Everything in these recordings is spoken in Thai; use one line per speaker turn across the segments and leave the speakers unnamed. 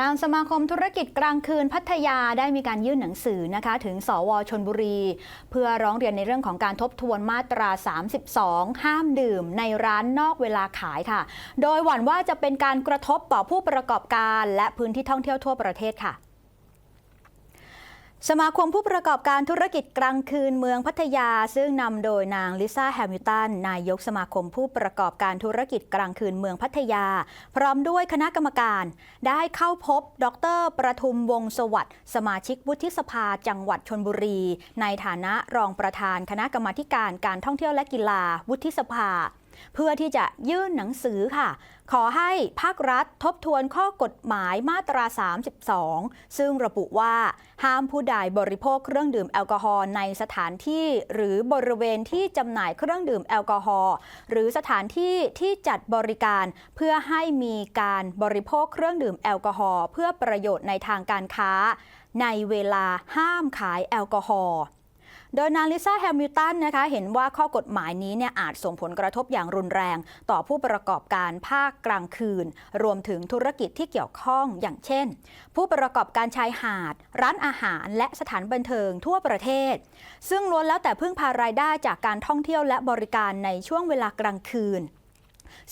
ทางสมาคมธุรกิจกลางคืนพัทยาได้มีการยื่นหนังสือนะคะ ถึงสวชนบุรี เพื่อร้องเรียนในเรื่องของการทบทวนมาตรา 32 ห้ามดื่มในร้านนอกเวลาขายค่ะ โดยหวั่นว่าจะเป็นการกระทบต่อผู้ประกอบการ และพื้นที่ท่องเที่ยวทั่วประเทศค่ะ สมาคมผู้ประกอบการธุรกิจกลางคืนเมืองพัทยา ซึ่งนำโดยนางลิซ่าแฮมิลตันนายกสมาคมผู้ประกอบการธุรกิจกลางคืนเมืองพัทยา พร้อมด้วยคณะกรรมการ ได้เข้าพบ ดร ประทุมวงศสวัสดิ์สมาชิกวุฒิสภาจังหวัดชนบุรี ในฐานะรองประธานคณะกรรมาการการท่องเที่ยวและกีฬาวุฒิสภา เพื่อที่จะยื่นหนังสือค่ะ ขอให้ภาครัฐทบทวนข้อกฎหมายมาตรา 32 ซึ่งระบุว่าห้ามผู้ใดบริโภคเครื่องดื่มแอลกอฮอล์ในสถานที่หรือบริเวณที่จำหน่ายเครื่องดื่มแอลกอฮอล์หรือสถานที่ที่จัดบริการ เพื่อให้มีการบริโภคเครื่องดื่มแอลกอฮอล์เพื่อประโยชน์ในทางการค้า ในเวลาห้ามขายแอลกอฮอล์ โดยนางลิซ่าแฮมิลตันนะคะเห็นว่าข้อกฎหมายนี้เนี่ยอาจส่งผลกระทบอย่างรุนแรง ต่อผู้ประกอบการภาคกลางคืน รวมถึงธุรกิจที่เกี่ยวข้องอย่างเช่น ผู้ประกอบการชายหาด ร้านอาหาร และสถานบันเทิงทั่วประเทศ ซึ่งล้วนแล้วแต่พึ่งพารายได้จากการท่องเที่ยวและบริการในช่วงเวลากลางคืน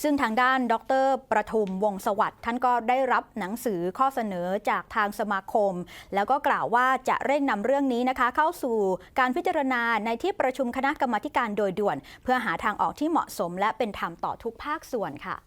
ซึ่งทางด้านดรประทุมวงศสวัสดิ์ท่านก็ได้รับหนังสือข้อเสนอจากทางสมาคม แล้วก็กล่าวว่าจะเร่งนำเรื่องนี้นะคะ เข้าสู่การพิจารณาในที่ประชุมคณะกรรมาการโดยด่วน เพื่อหาทางออกที่เหมาะสมและเป็นธรรมต่อทุกภาคส่วนค่ะ